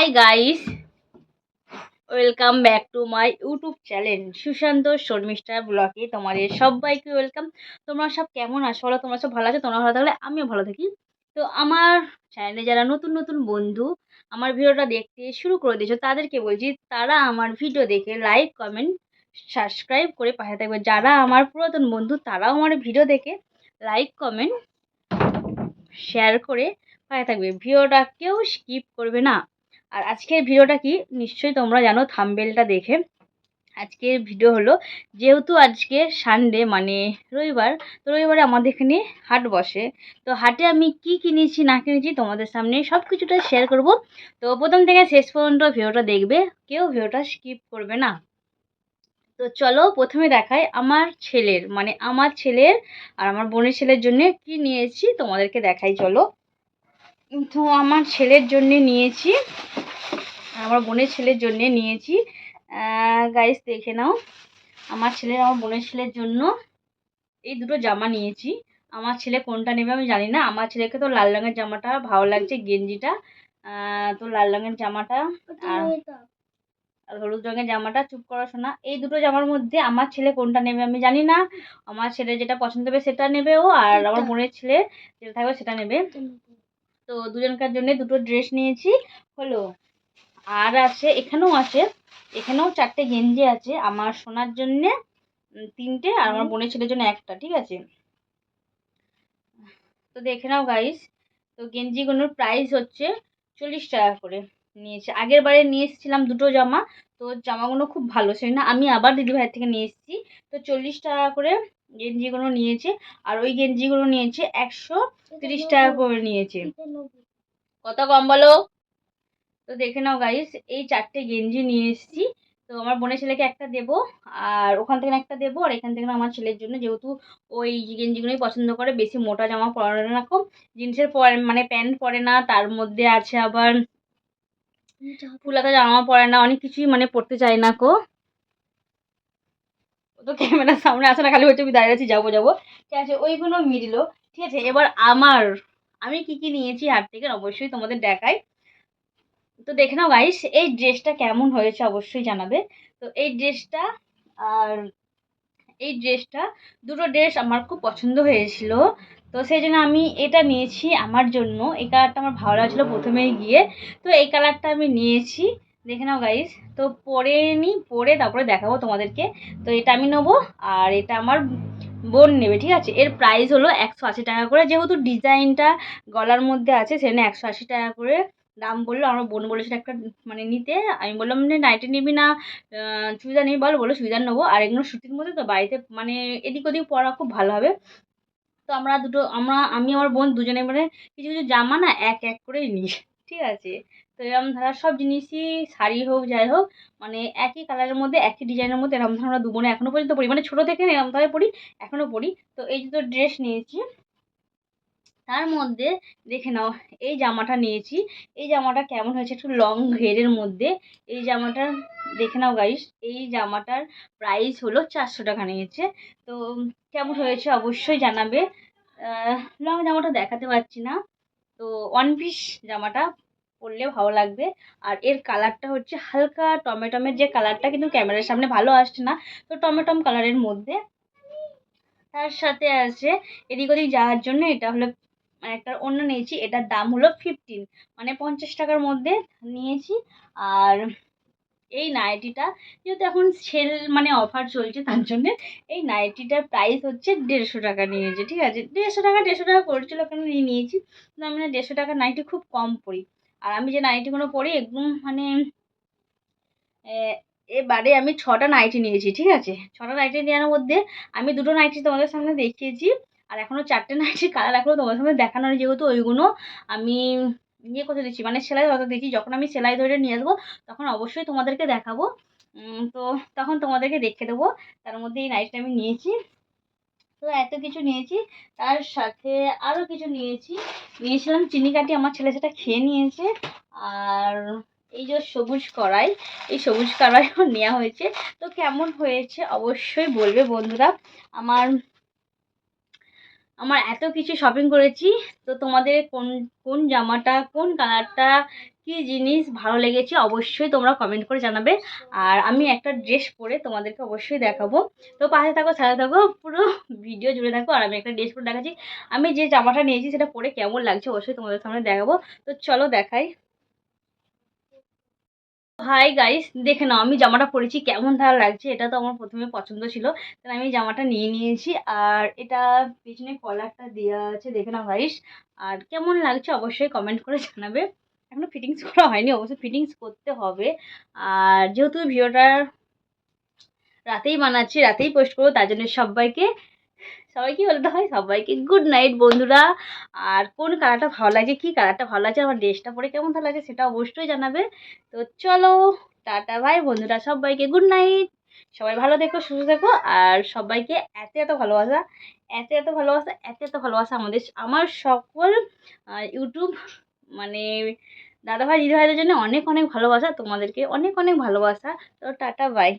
Hi guys welcome back to my YouTube channel Sushant Sharmistha ব্লগে তোমাদের সবাইকে welcome তোমরা সব কেমন আছো? বলো, তোমরা সব ভালো আছো? তোমরা ভালো থাকলে আমিও ভালো থাকি। তো আমার চ্যানেলে যারা নতুন নতুন বন্ধু, আমার ভিডিওটা দেখতে শুরু করে দিয়েছ, তাদেরকে বলছি, তারা আমার ভিডিও দেখে লাইক কমেন্ট সাবস্ক্রাইব করে পাশে থাকবে। যারা আমার পুরাতন বন্ধু, তারাও আমার ভিডিও দেখে লাইক কমেন্ট শেয়ার করে পাশে থাকবে। ভিডিওটা কেউ স্কিপ করবে না। আর আজকের ভিডিওটা কি? নিশ্চয়ই তোমরা জানো থাম্বেলটা দেখে। আজকের ভিডিও হলো, যেহেতু আজকে সানডে মানে রবিবার, তো রবিবারে আমাদের এখানে হাট বসে। তো হাটে আমি কি কিনেছি, না কিনেছি তোমাদের সামনে সব কিছুটা শেয়ার করব। তো প্রথম থেকে শেষ পর্যন্ত ভিডিওটা দেখবে, কেউ ভিডিওটা স্কিপ করবে না। তো চলো প্রথমে দেখাই আমার ছেলের মানে আমার ছেলের আর আমার বোনের ছেলের জন্য কি নিয়েছি, তোমাদেরকে দেখাই চলো। তো আমার ছেলের জন্য নিয়েছি। আমার বোনের ছেলের জন্য নিয়েছি। গাইস দেখে নাও। আমার ছেলের আমার বোনের ছেলের জন্য এই দুটো জামা নিয়েছি। আমার ছেলে কোনটা নেবে আমি জানি না। আমার ছেলেকে তো লাল রঙের জামাটা ভালো লাগছে গেঞ্জিটা। তো লাল রঙের জামাটা আর আর হলুদ রঙের জামাটা চুপ করা শোনা এই দুটো জামার মধ্যে আমার ছেলে কোনটা নেবে আমি জানি না। আমার ছেলে যেটা পছন্দ হবে সেটা নেবে ও আর আমার বোনের ছেলে যেটা থাকবে সেটা নেবে। তো দুজনকার জন্য দুটো ড্রেস নিয়েছি হলো। আর আছে এখানেও আছে এখানেও চারটে গেঞ্জি আছে আমার সোনার জন্যে তিনটে আর আমার বোনের ছেলের জন্য একটা ঠিক আছে? তো দেখে নাও গাইস তো গেঞ্জিগুলোর প্রাইস হচ্ছে চল্লিশ টাকা করে নিয়েছে। আগের বারে নিয়ে এসেছিলাম দুটো জামা তো জামাগুলো খুব ভালো সেই না আমি আবার দিদিভাইয়ের থেকে নিয়ে এসেছি। তো চল্লিশ টাকা করে গেঞ্জিগুলো নিয়েছে, আর ওই গেঞ্জিগুলো নিয়েছে একশো তিরিশ টাকা করে নিয়েছে। কত কম বলো? তো দেখে নাও গাইস এই চারটে গেঞ্জি নিয়ে এসেছি। তো আমার বোনের ছেলেকে একটা দেবো, আর ওখান থেকে একটা দেবো, আর এখান থেকে আমার ছেলের জন্য যেহেতু ওই গেঞ্জিগুলোই পছন্দ করে, বেশি মোটা জামা পরে না খুব। জিন্সের পরে মানে প্যান্ট পরে না, তার মধ্যে আছে আবার ফুলাতা জামা পরে না, অনেক কিছুই মানে পরতে চায় না কো। তো ক্যামেরার সামনে আসে না, খালি হচ্ছে আমি দাঁড়িয়ে আছি, যাব যাব। ঠিক আছে, ওইগুলো মিলল ঠিক আছে, এবার আমার, আমি কি কি নিয়েছি হাট থেকে অবশ্যই তোমাদের দেখাই। তো দেখে নাও গাইস এই ড্রেসটা কেমন হয়েছে অবশ্যই জানাবে। তো এই ড্রেসটা, আর এই ড্রেসটা দুটো ড্রেস আমার খুব পছন্দ হয়েছিল। তো সেই জন্য আমি এটা নিয়েছি আমার জন্য। এই কালারটা আমার ভালো লাগছিল প্রথমেই গিয়ে। তো এই কালারটা আমি নিয়েছি। দেখে নাও গাইস তো পরে নিই পরে তারপরে দেখাবো তোমাদেরকে। তো এটা আমি নেব আর এটা আমার বোন নেবে, ঠিক আছে? এর প্রাইস হলো একশো আশি টাকা করে। যেহেতু ডিজাইনটা গলার মধ্যে আছে সেখানে একশো আশি টাকা করে দাম বলল। আমার বোন বলেছিল একটা মানে নিতে। আমি বললাম যে নাইটি নিবি না চুড়িদার নিবি বলো। বলো চুড়িদার নেব। আর এগুলো সুতির মধ্যে তো বাড়িতে মানে এদিক ওদিক পরা খুব ভালো হবে। তো আমরা দুটো, আমরা, আমি, আমার বোন দুজনে মানে কিছু কিছু জামা না এক এক করেই নিই, ঠিক আছে? তো এরকম ধারা সব জিনিসই শাড়ি হোক, যাই হোক মানে একই কালারের মধ্যে, একই ডিজাইনের মধ্যে এরম ধর আমরা দু বোনে এখনও পর্যন্ত পড়ি মানে ছোটো থেকে এরকম ধরে পড়ি এখনও পড়ি তো এই দুটো ড্রেস নিয়েছি, তার মধ্যে দেখে নাও, এই জামাটা নিয়েছি। এই জামাটা কেমন হয়েছে একটু লং ঘেরের মধ্যে। এই জামাটা দেখে নাও গাইস এই জামাটার প্রাইস হলো চারশো টাকা নিয়েছে। তো কেমন হয়েছে অবশ্যই জানাবে। লং জামাটা দেখাতে পারছি না। তো ওয়ান পিস জামাটা পরলে ভালো লাগবে। আর এর কালারটা হচ্ছে হালকা টমেটমের যে কালারটা কিন্তু ক্যামেরার সামনে ভালো আসছে না, তো টমেটম কালারের মধ্যে। তার সাথে আছে এদিক ওদিক যাওয়ার জন্য এটা হলো মানে একটা অন্য নিয়েছি, এটার দাম হলো ফিফটিন মানে পঞ্চাশ টাকার মধ্যে নিয়েছি। আর এই নাইটিটা, যেহেতু এখন সেল মানে অফার চলছে তার জন্য, এই নাইটিটার প্রাইস হচ্ছে দেড়শো টাকা নিয়েছে, ঠিক আছে? দেড়শো টাকা দেড়শো টাকা করেছিল কেন নিয়ে নিয়েছি? কিন্তু আমি না দেড়শো টাকার নাইটি খুব কম পরি। আর আমি যে নাইটিগুলো পরি একদম মানে এবারে আমি ছটা নাইটি নিয়েছি, ঠিক আছে? ছটা নাইটি নেওয়ার মধ্যে আমি দুটো নাইটি তোমাদের সামনে দেখিয়েছি, আর এখনও চারটে নাইটির কালার এখনও তোমাদের সামনে দেখানো যেহেতু ওইগুলো আমি ইয়ে করতে দিচ্ছি মানে সেলাই হতে দিচ্ছি যখন আমি সেলাই ধরে নিয়ে আসব, তখন অবশ্যই তোমাদেরকে দেখাবো। তো তখন তোমাদেরকে দেখে দেবো। তার মধ্যে এই নাইটটা আমি নিয়েছি। তো এত কিছু নিয়েছি। তার সাথে আরও কিছু নিয়েছি। নিয়েছিলাম চিনি কাঠি আমার ছেলে সেটা খেয়ে নিয়েছে। আর এই যে সবুজ কড়াই, এই সবুজ কড়াইও নেওয়া হয়েছে। তো কেমন হয়েছে অবশ্যই বলবে বন্ধুরা। আমার আমার এত কিছু শপিং করেছি। তো তোমাদের কোন কোন জামাটা, কোন কালারটা কী জিনিস ভালো লেগেছে অবশ্যই তোমরা কমেন্ট করে জানাবে। আর আমি একটা ড্রেস পরে তোমাদেরকে অবশ্যই দেখাবো। তো পাশে থাকো, সাথে থাকো, পুরো ভিডিও জুড়ে থাকো। আর আমি একটা ড্রেস পরে দেখাচ্ছি। আমি যে জামাটা নিয়েছি সেটা পরে কেমন লাগছে অবশ্যই তোমাদের সামনে দেখাবো। তো চলো দেখাই। হাই গাইস দেখে নাও, আমি জামাটা পরেছি, কেমন তার লাগছে এটা তো আমার প্রথমে পছন্দ ছিল। তাই আমি জামাটা নিয়ে নিয়েছি। আর এটা পিছনে কলারটা দেওয়া আছে, দেখে নাও গাইস আর কেমন লাগছে অবশ্যই কমেন্ট করে জানাবে। এখনও ফিটিংস করা হয়নি অবশ্যই ফিটিংস করতে হবে। আর যেহেতু ভিডিওটা রাতেই বানাচ্ছি, রাতেই পোস্ট করব, তার জন্য সবাইকে সবাইকে বলতে হয়? সবাইকে গুড নাইট বন্ধুরা। আর কোন কালারটা ভালো লাগছে, কী কালারটা ভালো লাগছে, আমার ড্রেসটা পরে কেমন ভালো লাগছে, সেটা অবশ্যই জানাবে। তো চলো, টাটা ভাই বন্ধুরা, সবাইকে গুড নাইট সবাই ভালো দেখো সুস্থ দেখো আর সবাইকে এত এত ভালোবাসা, এত এত ভালোবাসা, এত এত ভালোবাসা আমাদের, আমার সকল ইউটিউব মানে দাদাভাই দিদিভাইদের জন্য অনেক অনেক ভালোবাসা তোমাদেরকে অনেক অনেক ভালোবাসা। তো টাটা বাই